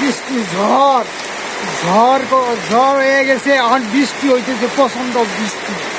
বৃষ্টি ঝড়। ঝড় ঝড় হয়ে গেছে এখন বৃষ্টি হইতেছে প্রচণ্ড বৃষ্টি।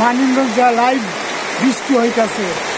মানিকগঞ্জ লাইভ বৃষ্টি হইতাছে।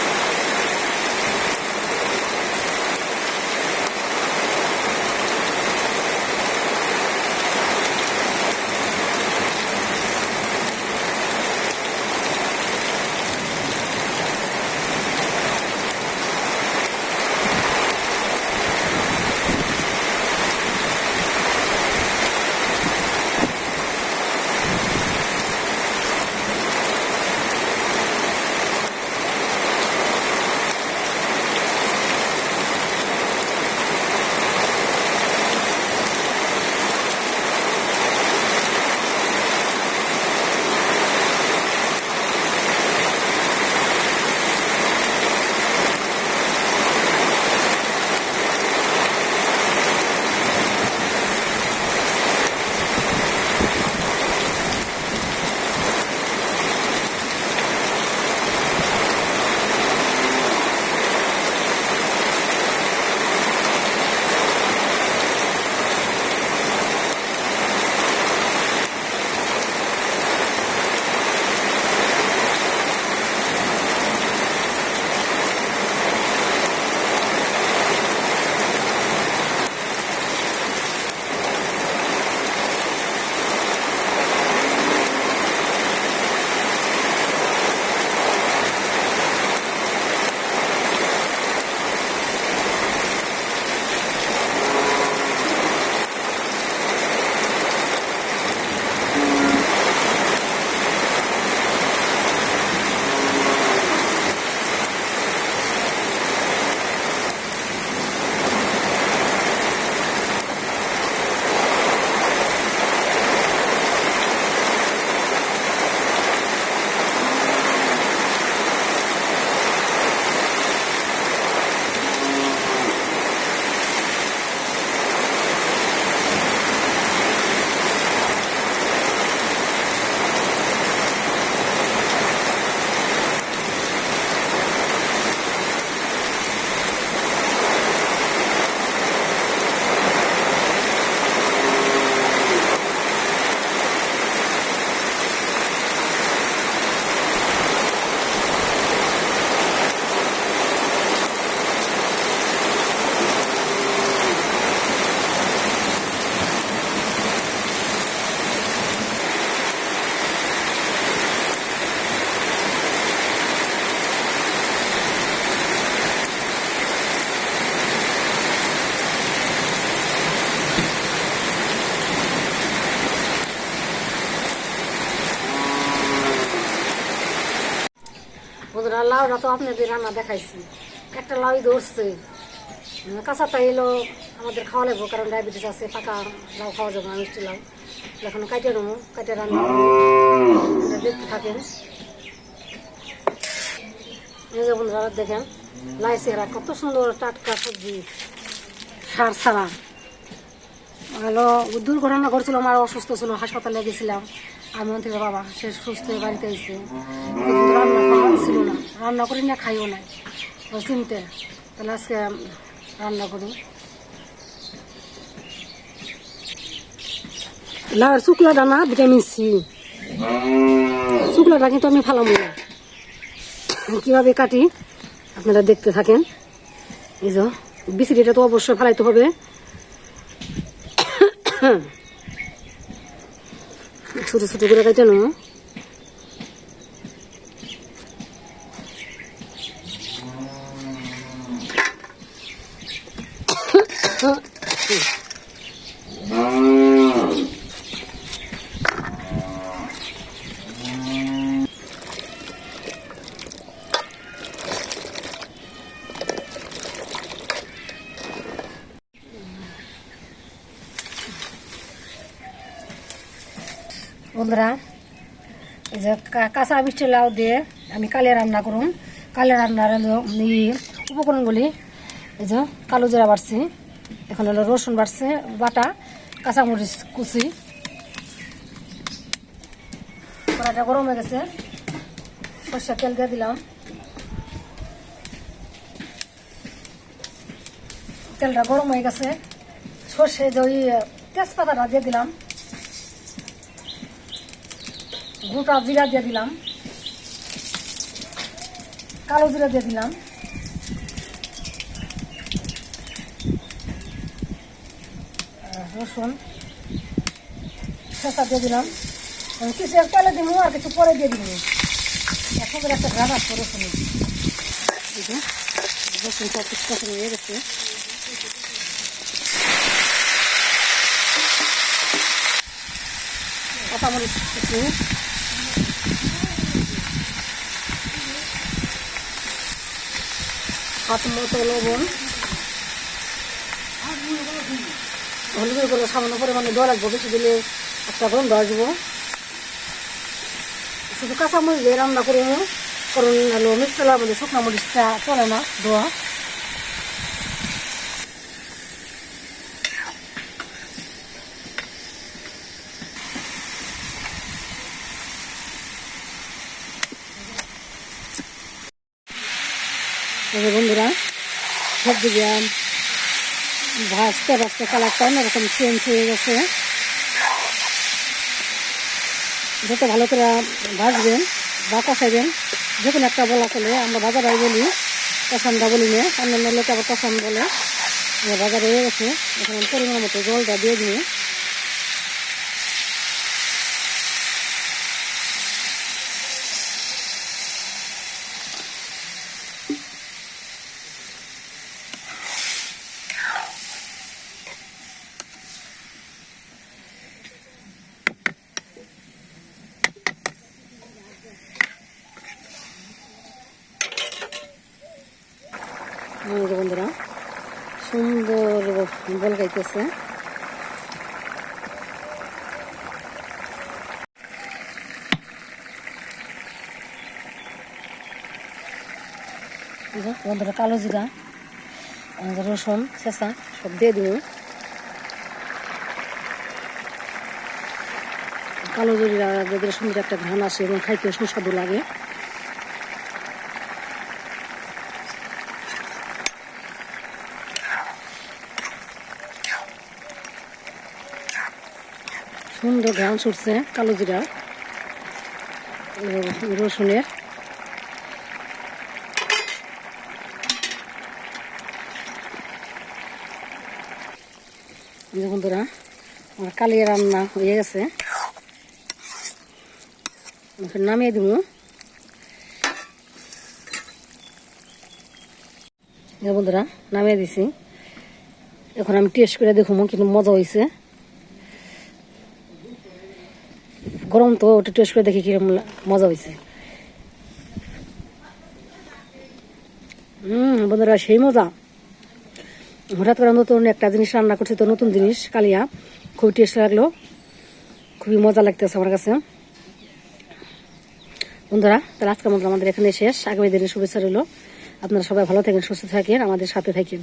ওদের লাউটা তো আপনাদের রান্না দেখাইছি। একটা লাউই ধরছে। কাঁচাটা এলো, আমাদের খাওয়া লাগবো, কারণ ডায়াবেটিস আছে, পাকা লাউ খাওয়া যাবে না, মিষ্টি লাউ। এখন কাটে নেব কাটে রান্না। দেখতে থাকেন। বন্ধুরা, দেখেন লাই চেহারা কত সুন্দর টাটকা সবজি, সার ছাড়া। হলো দুর্ঘটনা ঘটছিল, আমার অসুস্থ ছিল, হাসপাতালে গেছিলাম। আমি থেকে বাবা সে সুস্থ হয়ে বাড়িতে এসে রান্না ছিল না। রান্না করি না, খাইও না। চিনতে, তাহলে আজকে রান্না করি। লাউয়ের শুক্লাটা না, ভিটামিন সি। শুক্লাটা কিন্তু আমি ফালাম না। কীভাবে কাটি, আপনারা দেখতে থাকেন। এই যে বিচিরিটা তো অবশ্যই ফালাইতে হবে। ছোট ছোট করে কাটে বন্ধুরা যে কাঁচা মিষ্টি লাউ দিয়ে আমি কালে রান্না করুন কালে রান্নার উপকরণগুলি, এই যে কালো জিরা বাড়ছি, এখন হলো রসুন বাড়ছে, বাটা, কাঁচামরিচ কুচি। কড়াইটা গরম হয়ে গেছে, সর্ষের তেল দিয়ে দিলাম। তেলটা গরম হয়ে গেছে, সর্ষে যে ওই তেজপাতাটা দিয়ে দিলাম। গোটা জিরা দিয়ে দিলাম। কালো জিরা দিয়ে দিলাম। রসুন শেষা দিয়ে দিলাম। কিছু এক পেলে দিব আর কিছু পরে দিয়ে দিব। এখন একটা ঘাট আছে রসুন কাঁচামরিচ কিছু হাত মতো লবণ। হলুদের করে সামান্য পরিমাণে দেওয়া লাগবে, বেশি দিলে একটা গরম দেওয়া যাব শুধু কাঁচামরিচ দিয়ে রান্না করব কারণ হলো মিষ্টালার মধ্যে শুকনো মরিচটা চলে না দেওয়া তবে বন্ধুরা সব দিকে ভাজতে কালারটা অন্যরকম চেঞ্জ হয়ে গেছে। যত ভালো করে ভাজবেন বা কষাইবেন, যে কোনো একটা বলা চলে, আমরা বাজারে বলি কষানটা বলি না, অন্যান্য লোকে আবার কষান বলে। বাজারে হয়ে গেছে, এখন পরিমাণ মতো জলটা দিয়ে দিয়ে বন্ধুরা, সুন্দর বল গাইতেছে। বন্ধুরা, কালো জিরা রসুন, চেঁচা, সব দিয়ে দিব। কালো জিরা সুন্দর একটা ঘান আসে এবং খাইতে সুস্বাদু লাগে। সুন্দর ঘ্রাণ ছুটছে, কালো জিরা। রসুনের। বন্ধুরা, আমার কালিয়া রান্না হয়ে গেছে। নামিয়ে দিব। বন্ধুরা, নামিয়ে দিছি। এখন আমি টেস্ট করে দেখুন কিন্তু মজা হয়েছে গরম তো, ওটা টেস্ট করে দেখি কীরকম মজা হয়েছে হুম, বন্ধুরা, সেই মজা। হঠাৎ করে নতুন একটা জিনিস রান্না করছি, তো নতুন জিনিস, কালিয়া। খুবই টেস্ট লাগল। খুবই মজা লাগতেছে আমার কাছে। বন্ধুরা, তাহলে আজকের মতো আমাদের এখানে শেষ। আগামী দিনের শুভেচ্ছা রইল। আপনারা সবাই ভালো থাকেন, সুস্থ থাকেন, আমাদের সাথে থাকেন।